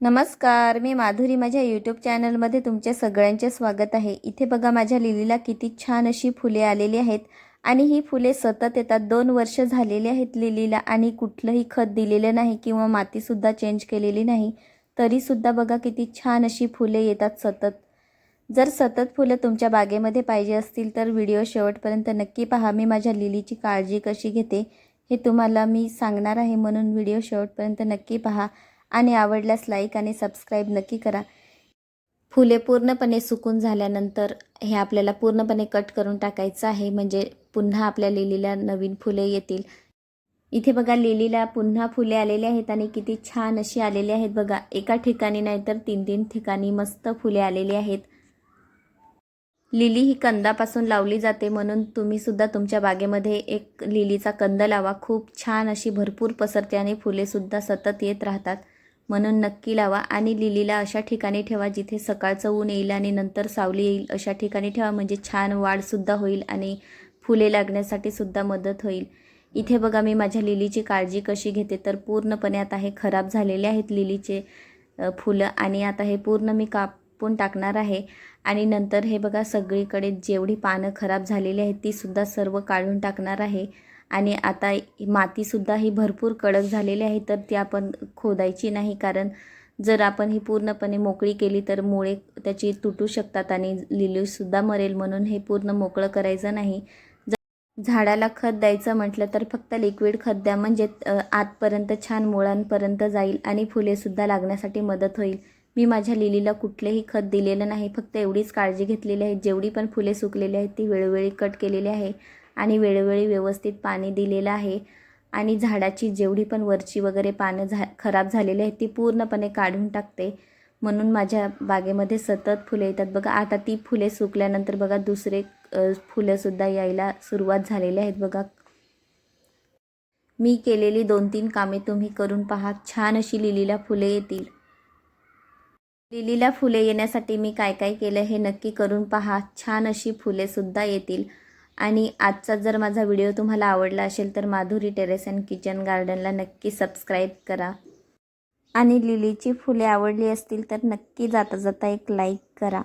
नमस्कार मी माधुरी. माझ्या यूट्यूब चॅनलमध्ये तुमच्या सगळ्यांचे स्वागत आहे. इथे बघा माझ्या लिलीला किती छान अशी फुले आलेली आहेत आणि ही फुले सतत येतात. दोन वर्ष झालेली आहेत लिलीला आणि कुठलंही खत दिलेलं नाही किंवा मातीसुद्धा चेंज केलेली नाही. तरीसुद्धा बघा किती छान अशी फुले येतात सतत. जर सतत फुलं तुमच्या बागेमध्ये पाहिजे असतील तर व्हिडिओ शेवटपर्यंत नक्की पहा. मी माझ्या लिलीची काळजी कशी घेते हे तुम्हाला मी सांगणार आहे म्हणून व्हिडिओ शेवटपर्यंत नक्की पहा. आणि आवडल्यास लाईक आणि सबस्क्राईब नक्की करा. फुले पूर्णपणे सुकून झाल्यानंतर हे आपल्याला पूर्णपणे कट करून टाकायचं आहे. म्हणजे पुन्हा आपल्या लिलीला नवीन फुले येतील. इथे बघा लिलीला पुन्हा फुले आलेली आहेत आणि किती छान अशी आलेली आहेत बघा. एका ठिकाणी नाही तर तीन तीन ठिकाणी मस्त फुले आलेली आहेत. लिली ही कंदापासून लावली जाते म्हणून तुम्ही सुद्धा तुमच्या बागेमध्ये एक लिलीचा कंद लावा. खूप छान अशी भरपूर पसरते आणि फुलेसुद्धा सतत येत राहतात. म्हणून नक्की लावा आणि लिलीला अशा ठिकाणी ठेवा जिथे सकाळचं ऊन येईल आणि नंतर सावली येईल. अशा ठिकाणी ठेवा म्हणजे छान वाढसुद्धा होईल आणि फुले लागण्यासाठी सुद्धा मदत होईल. इथे बघा मी माझ्या लिलीची काळजी कशी घेते. तर पूर्णपणे आता हे खराब झालेले आहेत लिलीचे फुलं आणि आता हे पूर्ण मी कापून टाकणार आहे. आणि नंतर हे बघा सगळीकडे जेवढी पानं खराब झालेली आहेत तीसुद्धा सर्व काढून टाकणार आहे. आणि आता मातीसुद्धा ही भरपूर कडक झालेली आहे तर ती आपण खोदायची नाही. कारण जर आपण ही पूर्णपणे मोकळी केली तर मुळे त्याची तुटू शकतात आणि लिलीसुद्धा मरेल म्हणून हे पूर्ण मोकळं करायचं नाही. झाडाला खत द्यायचं म्हटलं तर फक्त लिक्विड खत द्या. म्हणजे आतपर्यंत छान मुळांपर्यंत जाईल आणि फुलेसुद्धा लागण्यासाठी मदत होईल. मी माझ्या लिलीला कुठलेही खत दिलेलं नाही. फक्त एवढीच काळजी घेतलेली आहे. जेवढी पण फुले सुकलेली आहेत ती वेळोवेळी कट केलेली आहे. आणि वेळोवेळी व्यवस्थित पाणी दिलेलं आहे. आणि झाडाची जेवढी पण वरची वगैरे पानं झा खराब झालेली आहेत ती पूर्णपणे काढून टाकते. म्हणून माझ्या बागेमध्ये सतत फुले येतात. बघा आता ती फुले सुकल्यानंतर बघा दुसरे फुलंसुद्धा यायला सुरुवात झालेली आहेत बघा. मी केलेली दोन तीन कामे तुम्ही करून पहा. छान अशी लिलीला फुले येतील. लिलीला फुले येण्यासाठी मी काय काय केलं हे नक्की करून पहा. छान अशी फुलेसुद्धा येतील. आणि आजचा जर माझा व्हिडिओ तुम्हाला आवडला असेल तर माधुरी टेरेस अँड किचन गार्डनला नक्की सबस्क्राईब करा. आणि लिलीची फुले आवडली असतील तर नक्की जाता जाता एक लाईक करा.